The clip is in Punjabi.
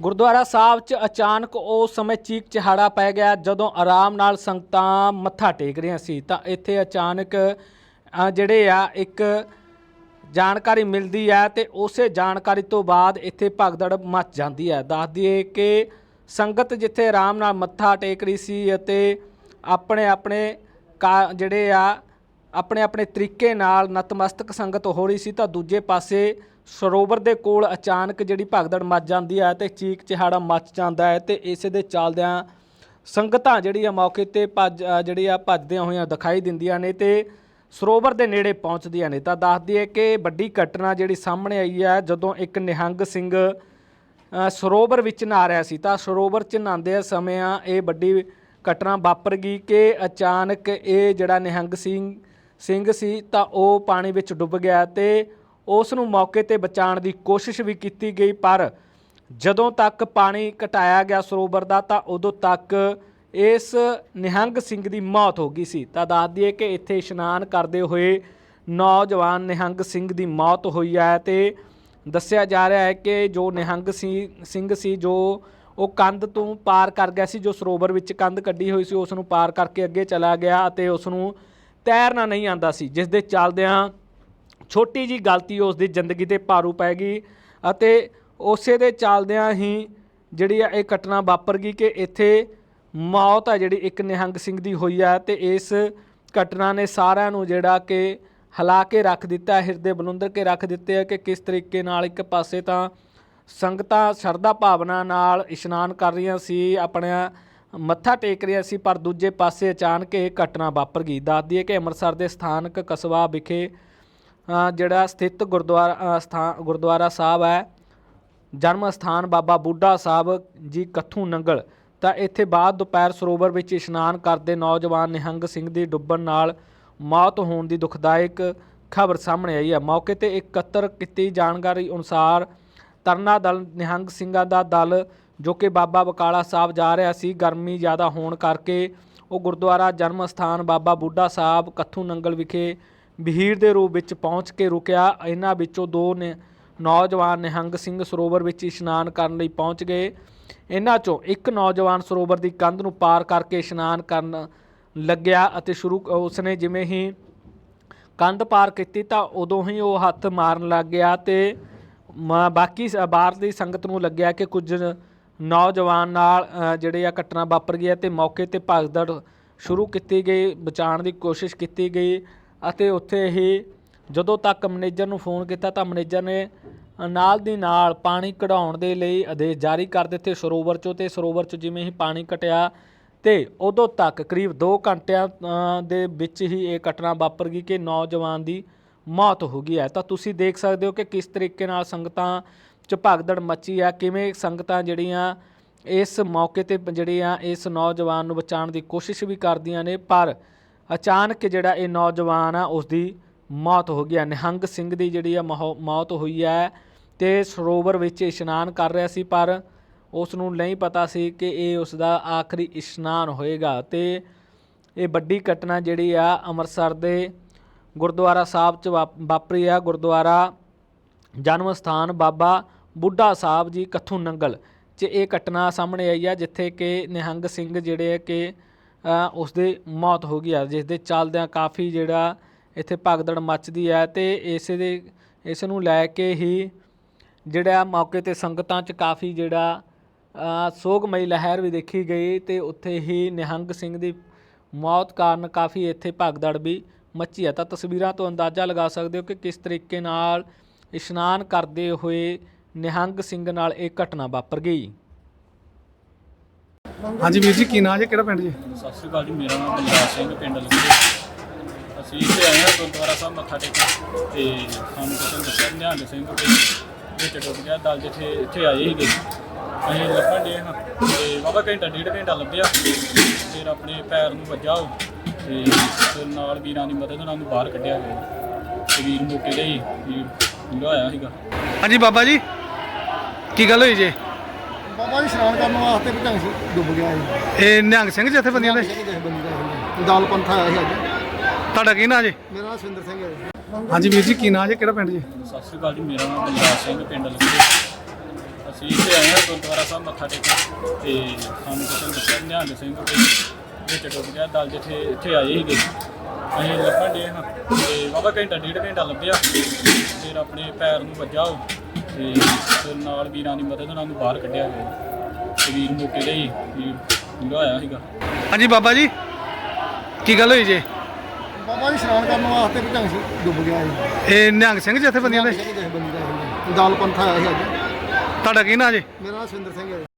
ਗੁਰਦੁਆਰਾ ਸਾਹਿਬ 'ਚ ਅਚਾਨਕ ਉਸ ਸਮੇਂ ਚੀਕ ਚਿਹਾੜਾ ਪੈ ਗਿਆ, ਜਦੋਂ ਆਰਾਮ ਨਾਲ ਸੰਗਤਾਂ ਮੱਥਾ ਟੇਕ ਰਹੀਆਂ ਸੀ, ਤਾਂ ਇੱਥੇ ਅਚਾਨਕ ਜਿਹੜੇ ਆ, ਇੱਕ ਜਾਣਕਾਰੀ ਮਿਲਦੀ ਹੈ ਤੇ ਉਸੇ ਜਾਣਕਾਰੀ ਤੋਂ ਬਾਅਦ ਇੱਥੇ ਭਗਦੜ ਮਚ ਜਾਂਦੀ ਹੈ। ਦੱਸ ਦਈਏ ਕਿ ਸੰਗਤ ਜਿੱਥੇ ਆਰਾਮ ਨਾਲ ਮੱਥਾ ਟੇਕ ਰਹੀ ਸੀ ਅਤੇ ਆਪਣੇ ਆਪਣੇ ਕਾ- ਜਿਹੜੇ ਆ, ਆਪਣੇ ਆਪਣੇ ਤਰੀਕੇ ਨਾਲ ਨਤਮਸਤਕ ਸੰਗਤ ਹੋ ਰਹੀ ਸੀ, ਤਾਂ ਦੂਜੇ ਪਾਸੇ ਸਰੋਵਰ ਦੇ ਕੋਲ ਅਚਾਨਕ ਜਿਹੜੀ ਭਗਦੜ ਮੱਚ ਜਾਂਦੀ ਹੈ ਤੇ ਚੀਕ ਚਿਹਾੜਾ ਮੱਚ ਜਾਂਦਾ ਹੈ ਤੇ ਇਸੇ ਦੇ ਚੱਲਦਿਆਂ ਸੰਗਤਾਂ ਜਿਹੜੀ ਆ ਮੌਕੇ ਤੇ ਭੱਜ ਜਿਹੜੀ ਆ ਭੱਜਦੀਆਂ ਹੋਈਆਂ ਦਿਖਾਈ ਦਿੰਦੀਆਂ ਨੇ ਤੇ ਸਰੋਵਰ ਦੇ ਨੇੜੇ ਪਹੁੰਚਦੀਆਂ ਨੇ। ਤਾਂ ਦੱਸਦੀ ਹੈ ਕਿ ਵੱਡੀ ਘਟਨਾ ਜਿਹੜੀ ਸਾਹਮਣੇ ਆਈ ਹੈ ਜਦੋਂ ਇੱਕ ਨਿਹੰਗ ਸਿੰਘ ਸਰੋਵਰ ਵਿੱਚ ਨਹਾ ਰਿਹਾ ਸੀ, ਤਾਂ ਸਰੋਵਰ 'ਚ ਨਹਾਉਂਦੇ ਸਮੇਂ ਇਹ ਵੱਡੀ ਘਟਨਾ ਵਾਪਰ ਗਈ ਕਿ ਅਚਾਨਕ ਇਹ ਜਿਹੜਾ ਨਿਹੰਗ ਸਿੰਘ ਸਿੰਘ ਸੀ ਤਾਂ ਉਹ ਪਾਣੀ ਵਿੱਚ ਡੁੱਬ ਗਿਆ ਤੇ ਉਸ ਨੂੰ ਮੌਕੇ ਤੇ ਬਚਾਉਣ ਦੀ ਕੋਸ਼ਿਸ਼ ਵੀ ਕੀਤੀ ਗਈ, ਪਰ ਜਦੋਂ ਤੱਕ ਪਾਣੀ ਘਟਾਇਆ ਗਿਆ ਸਰੋਵਰ ਦਾ, ਤਾਂ ਉਦੋਂ ਤੱਕ ਇਸ ਨਿਹੰਗ ਸਿੰਘ ਦੀ ਮੌਤ ਹੋ ਗਈ ਸੀ। ਤਾਂ ਦੱਸ ਦਈਏ ਕਿ ਇੱਥੇ ਇਸ਼ਨਾਨ ਕਰਦੇ ਹੋਏ ਨੌਜਵਾਨ ਨਿਹੰਗ ਸਿੰਘ ਦੀ ਮੌਤ ਹੋਈ ਹੈ ਤੇ ਦੱਸਿਆ ਜਾ ਰਿਹਾ ਹੈ ਕਿ ਜੋ ਨਿਹੰਗ ਸੀ, ਸਿੰਘ ਸੀ, ਜੋ ਉਹ ਕੰਧ ਤੋਂ ਪਾਰ ਕਰ ਗਿਆ ਸੀ, ਜੋ ਸਰੋਵਰ ਵਿੱਚ ਕੰਧ ਕੱਢੀ ਹੋਈ ਸੀ, ਉਸ ਨੂੰ ਪਾਰ ਕਰਕੇ ਅੱਗੇ ਚਲਾ ਗਿਆ ਅਤੇ ਉਸ ਨੂੰ ਤੈਰਨਾ ਨਹੀਂ ਆਂਦਾ ਸੀ, ਜਿਸ ਦੇ ਚੱਲਦਿਆਂ ਛੋਟੀ ਜੀ ਗਲਤੀ ਉਸ ਦੀ ਜ਼ਿੰਦਗੀ ਤੇ ਭਾਰੂ ਪੈ ਗਈ ਅਤੇ ਉਸੇ ਦੇ ਚੱਲਦਿਆਂ ਹੀ ਜਿਹੜੀ ਆ ਇਹ ਘਟਨਾ ਵਾਪਰ ਗਈ ਕਿ ਇੱਥੇ ਮੌਤ ਆ ਜਿਹੜੀ ਇੱਕ ਨਿਹੰਗ ਸਿੰਘ ਦੀ ਹੋਈ ਆ ਤੇ ਇਸ ਘਟਨਾ ਨੇ ਸਾਰਿਆਂ ਨੂੰ ਜਿਹੜਾ ਕਿ ਹਿਲਾ ਕੇ ਰੱਖ ਦਿੱਤਾ, ਹਿਰਦੇ ਬਲੁੰਦਰ ਕੇ ਰੱਖ ਦਿੱਤੇ ਆ ਕਿ ਕਿਸ ਤਰੀਕੇ ਨਾਲ ਇੱਕ ਪਾਸੇ ਤਾਂ ਸੰਗਤਾਂ ਸ਼ਰਧਾ ਭਾਵਨਾ ਨਾਲ ਇਸ਼ਨਾਨ ਕਰ ਰਹੀਆਂ ਸੀ, ਆਪਣਾ ਮੱਥਾ ਟੇਕ ਰਹੀਆਂ ਸੀ, ਪਰ ਦੂਜੇ ਪਾਸੇ ਅਚਾਨਕ ਇਹ ਘਟਨਾ ਵਾਪਰ ਗਈ। ਦੱਸਦੀ ਹੈ ਕਿ ਅੰਮ੍ਰਿਤਸਰ ਦੇ ਸਥਾਨਕ ਕਸਬਾ ਵਿਖੇ ਜਿਹੜਾ ਸਥਿਤ ਗੁਰਦੁਆਰਾ ਸਥਾਨ, ਗੁਰਦੁਆਰਾ ਸਾਹਿਬ ਹੈ, ਜਨਮ ਸਥਾਨ ਬਾਬਾ ਬੁੱਢਾ ਸਾਹਿਬ ਜੀ ਕੱਥੂ ਨੰਗਲ। ਤਾਂ ਇੱਥੇ ਬਾਅਦ ਦੁਪਹਿਰ ਸਰੋਵਰ ਵਿੱਚ ਇਸ਼ਨਾਨ ਕਰਦੇ ਨੌਜਵਾਨ ਨਿਹੰਗ ਸਿੰਘ ਦੀ ਡੁੱਬਣ ਨਾਲ ਮੌਤ ਹੋਣ ਦੀ ਦੁਖਦਾਇਕ ਖਬਰ ਸਾਹਮਣੇ ਆਈ ਹੈ। ਮੌਕੇ ਤੇ ਇਕੱਤਰ ਕੀਤੀ ਜਾਣਕਾਰੀ ਅਨੁਸਾਰ ਤਰਨਾ ਦਲ ਨਿਹੰਗ ਸਿੰਘਾਂ ਦਾ ਦਲ, ਜੋ ਕਿ ਬਾਬਾ ਬਕਾਲਾ ਸਾਹਿਬ ਜਾ ਰਿਹਾ ਸੀ, ਗਰਮੀ ਜ਼ਿਆਦਾ ਹੋਣ ਕਰਕੇ ਉਹ ਗੁਰਦੁਆਰਾ ਜਨਮ ਸਥਾਨ ਬਾਬਾ ਬੁੱਢਾ ਸਾਹਿਬ ਕੱਥੂ ਨੰਗਲ ਵਿਖੇ ਭੀੜ ਦੇ ਰੂਪ ਵਿੱਚ ਪਹੁੰਚ ਕੇ ਰੁਕਿਆ। ਇਹਨਾਂ ਵਿੱਚੋਂ ਦੋ ਨੇ ਨੌਜਵਾਨ ਨਿਹੰਗ ਸਿੰਘ ਸਰੋਵਰ ਵਿੱਚ ਇਸ਼ਨਾਨ ਕਰਨ ਲਈ ਪਹੁੰਚ ਗਏ। ਇਹਨਾਂ ਚੋਂ ਇੱਕ ਨੌਜਵਾਨ ਸਰੋਵਰ ਦੀ ਕੰਧ ਨੂੰ ਪਾਰ ਕਰਕੇ ਇਸ਼ਨਾਨ ਕਰਨ ਲੱਗਿਆ ਅਤੇ ਸ਼ੁਰੂ ਉਸਨੇ ਜਿਵੇਂ ਹੀ ਕੰਧ ਪਾਰ ਕੀਤੀ ਤਾਂ ਉਦੋਂ ਹੀ ਉਹ ਹੱਥ ਮਾਰਨ ਲੱਗ ਗਿਆ ਤੇ ਮ- ਬਾਕੀ ਸ- ਬਾਹਰ ਦੀ ਸੰਗਤ ਨੂੰ ਲੱਗਿਆ ਕਿ ਕੁਝ ਨੌਜਵਾਨ ਨਾਲ ਜਿਹੜੇ ਆ ਘਟਨਾ ਵਾਪਰ ਗਈ ਹੈ ਤੇ ਮੌਕੇ ਤੇ ਭਗਦੜ ਸ਼ੁਰੂ ਕੀਤੀ ਗਈ, ਬਚਾਉਣ ਦੀ ਕੋਸ਼ਿਸ਼ ਕੀਤੀ ਗਈ। ਅਤੇ ਉੱਥੇ ਹੀ ਜਦੋਂ ਤੱਕ ਮੈਨੇਜਰ ਨੂੰ ਫੋਨ ਕੀਤਾ ਤਾਂ ਮੈਨੇਜਰ ਨੇ ਨਾਲ ਦੀ ਨਾਲ ਪਾਣੀ ਕਢਾਉਣ ਦੇ ਲਈ ਆਦੇਸ਼ ਜਾਰੀ ਕਰ ਦਿੱਤੇ ਸਰੋਵਰ ਚੋਂ ਤੇ ਸਰੋਵਰ ਚੋਂ ਜਿਵੇਂ ਹੀ ਪਾਣੀ ਘਟਿਆ ਤੇ ਉਦੋਂ ਤੱਕ ਕਰੀਬ 2 ਘੰਟਿਆਂ ਦੇ ਵਿੱਚ ਹੀ ਇਹ ਘਟਨਾ ਵਾਪਰ ਗਈ ਕਿ ਨੌਜਵਾਨ ਦੀ ਮੌਤ ਹੋ ਗਈ ਹੈ। ਤਾਂ ਤੁਸੀਂ ਦੇਖ ਸਕਦੇ ਹੋ ਕਿ ਕਿਸ ਤਰੀਕੇ ਨਾਲ ਸੰਗਤਾਂ ਚ ਭਗਦੜ ਮੱਚੀ ਆ, ਕਿਵੇਂ ਸੰਗਤਾਂ ਜਿਹੜੀਆਂ ਇਸ ਮੌਕੇ ਤੇ ਜਿਹੜੀਆਂ ਇਸ ਨੌਜਵਾਨ ਨੂੰ ਬਚਾਉਣ ਦੀ ਕੋਸ਼ਿਸ਼ ਵੀ ਕਰਦੀਆਂ ਨੇ, ਪਰ ਅਚਾਨਕ ਜਿਹੜਾ ਇਹ ਨੌਜਵਾਨ ਆ ਉਸ ਦੀ ਮੌਤ ਹੋ ਗਈ ਹੈ ਨਿਹੰਗ ਸਿੰਘ ਦੀ ਜਿਹੜੀ ਆ ਮਹੌ- ਮੌਤ ਹੋਈ ਹੈ ਤੇ ਸਰੋਵਰ ਵਿੱਚ ਇਸ਼ਨਾਨ ਕਰ ਰਿਹਾ ਸੀ, ਪਰ ਉਸ ਨੂੰ ਨਹੀਂ ਪਤਾ ਸੀ ਕਿ ਇਹ ਉਸ ਦਾ ਆਖਰੀ ਇਸ਼ਨਾਨ ਹੋਏਗਾ ਤੇ ਇਹ ਵੱਡੀ ਘਟਨਾ ਜਿਹੜੀ ਆ ਅੰਮ੍ਰਿਤਸਰ ਦੇ ਗੁਰਦੁਆਰਾ ਸਾਹਿਬ ਚ ਵਾਪ- ਵਾਪਰੀ ਆ। ਗੁਰਦੁਆਰਾ ਜਨਮ ਸਥਾਨ ਬਾਬਾ ਬੁੱਢਾ ਸਾਹਿਬ ਜੀ, ਕੱਥੂ ਨੰਗਲ 'ਚ ਇਹ ਘਟਨਾ ਸਾਹਮਣੇ ਆਈ ਆ, ਜਿੱਥੇ ਕਿ ਨਿਹੰਗ ਸਿੰਘ ਜਿਹੜੇ ਆ ਕਿ ਉਸ ਦੀ ਮੌਤ ਹੋ ਗਈ ਹੈ ਜਿਸ ਦੇ ਚੱਲਦਿਆਂ ਕਾਫੀ ਜਿਹੜਾ ਇੱਥੇ ਭਗਦੜ ਮੱਚਦੀ ਹੈ ਤੇ ਇਸੇ ਦੇ, ਇਸ ਨੂੰ ਲੈ ਕੇ ਹੀ ਜਿਹੜਾ ਮੌਕੇ ਤੇ ਸੰਗਤਾਂ 'ਚ ਕਾਫੀ ਜਿਹੜਾ ਸੋਗਮਈ ਲਹਿਰ ਵੀ ਦੇਖੀ ਗਈ ਤੇ ਉੱਥੇ ਹੀ ਨਿਹੰਗ ਸਿੰਘ ਦੀ ਮੌਤ ਕਾਰਨ ਕਾਫੀ ਇੱਥੇ ਭਗਦੜ ਵੀ ਮੱਚੀ ਹੈ ਤਾਂ ਤਸਵੀਰਾਂ ਤੋਂ ਅੰਦਾਜ਼ਾ ਲਗਾ ਸਕਦੇ ਹੋ ਕਿ ਕਿਸ ਤਰੀਕੇ ਨਾਲ ਇਸ਼ਨਾਨ ਕਰਦੇ ਹੋਏ ਨਿਹੰਗ ਸਿੰਘ ਨਾਲ ਇਹ ਘਟਨਾ ਵਾਪਰ ਗਈ। ਹਾਂਜੀ ਵੀਰ ਜੀ ਕੀ ਨਾਂ ਜੀ? ਕਿਹੜਾ ਪਿੰਡ ਜੀ? ਸਤਿ ਸ਼੍ਰੀ ਅਕਾਲ ਜੀ ਮੇਰਾ ਨਾਮ ਬਲਰਾਜ ਸਿੰਘ ਪਿੰਡ ਲੰਗੇ ਅਸੀਂ ਇੱਥੇ ਆਏ ਹਾਂ ਗੁਰਦੁਆਰਾ ਸਾਹਿਬ ਮੱਥਾ ਟੇਕਣ ਤੇ ਸਾਨੂੰ ਕਿਸੇ ਨੇ ਦੱਸਿਆ ਨਿਹੰਗ ਸਿੰਘ ਦੇ ਵਿੱਚ ਗਿਆ ਦਲ ਜਿੱਥੇ ਇੱਥੇ ਆਏ ਸੀਗੇ। ਅਸੀਂ ਲੱਭਣ ਦੇ ਹਾਂ ਤੇ ਬਾਬਾ ਘੰਟਾ ਡੇਢ ਘੰਟਾ ਲੱਭਿਆ। ਫਿਰ ਆਪਣੇ ਪੈਰ ਨੂੰ ਵੱਜਾ ਉਹ ਤੇ ਫਿਰ ਨਾਲ ਵੀਰਾਂ ਦੀ ਮਦਦ ਨਾਲ ਉਹਨੂੰ ਬਾਹਰ ਕੱਢਿਆ ਗਿਆ। ਤੇ ਵੀਰ ਮੌਕੇ ਦੇ ਹੀ ਵੀਰ ਪੂਰਾ ਹੋਇਆ ਸੀਗਾ। ਹਾਂਜੀ ਬਾਬਾ ਜੀ ਕੀ ਗੱਲ ਹੋਈ ਜੀ? ਬਾਬਾ ਜੀ ਇਸ਼ਨਾਨ ਕਰਨ ਵਾਸਤੇ ਭਟੰਗ ਸੀ ਡੁੱਬ ਗਿਆ ਜੀ ਇਹ ਨਿਹੰਗ ਸਿੰਘ ਜਥੇਬੰਦੀਆਂ ਦੇ? ਬੰਦੇ ਸੀ ਦਲ ਪੰਥ ਆਇਆ ਸੀ ਅੱਜ। ਤੁਹਾਡਾ ਕੀ ਨਾਂ ਜੀ? ਮੇਰਾ ਨਾਮ ਸਿੰਦਰ ਸਿੰਘ ਹੈ ਜੀ। ਹਾਂਜੀ ਵੀਰ ਜੀ ਕੀ ਨਾਂ ਜੀ? ਕਿਹੜਾ ਪਿੰਡ ਜੀ? ਸਤਿ ਸ਼੍ਰੀ ਅਕਾਲ ਜੀ ਮੇਰਾ ਨਾਮ ਬਲਰਾਜ ਸਿੰਘ ਪਿੰਡ ਲੰਗੇ ਅਸੀਂ ਇੱਥੇ ਆਏ ਹਾਂ ਗੁਰਦੁਆਰਾ ਸਾਹਿਬ ਮੱਥਾ ਟੇਕਣ ਤੇ ਸਾਨੂੰ ਕਿਸੇ ਨੇ ਦੱਸਿਆ ਨਿਹੰਗ ਸਿੰਘ ਕੋਈ ਵਿੱਚ ਡੁੱਬ ਗਿਆ ਦਲ ਜਿੱਥੇ ਇੱਥੇ ਆਏ ਸੀਗੇ। ਅਸੀਂ ਲੱਭਣ ਦੇ ਹਾਂ ਤੇ ਵਾਹਵਾ ਘੰਟਾ ਡੇਢ ਘੰਟਾ ਲੱਭਿਆ। ਫਿਰ ਆਪਣੇ ਪੈਰ ਨੂੰ ਵੱਜਾ ਉਹ। ਤੇ ਫਿਰ ਨਾਲ ਵੀਰਾਂ ਦੀ ਮਦਦ ਨਾਲ ਉਹਨੂੰ ਬਾਹਰ ਕੱਢਿਆ ਗਿਆ। ਤੇ ਵੀਰ ਮੌਕੇ ਤੇ ਹੀ ਵੀਰ ਪੂਰਾ ਹੋਇਆ ਸੀਗਾ। ਹਾਂਜੀ ਬਾਬਾ ਜੀ ਕੀ ਗੱਲ ਹੋਈ ਜੀ? ਬਾਬਾ ਜੀ ਇਸ਼ਨਾਨ ਕਰਨ ਵਾਸਤੇ ਭਜੰਗ ਸੀ ਡੁੱਬ ਗਿਆ ਸੀ। ਇਹ ਨਿਹੰਗ ਸਿੰਘ ਜਥੇਬੰਦੀਆਂ ਦੇ? ਦਲ ਪੰਥ ਆਇਆ ਸੀ ਅੱਜ। ਤੁਹਾਡਾ ਕੀ ਨਾਂ ਜੀ? ਮੇਰਾ ਨਾਮ ਸਿੰਦਰ ਸਿੰਘ ਹੈ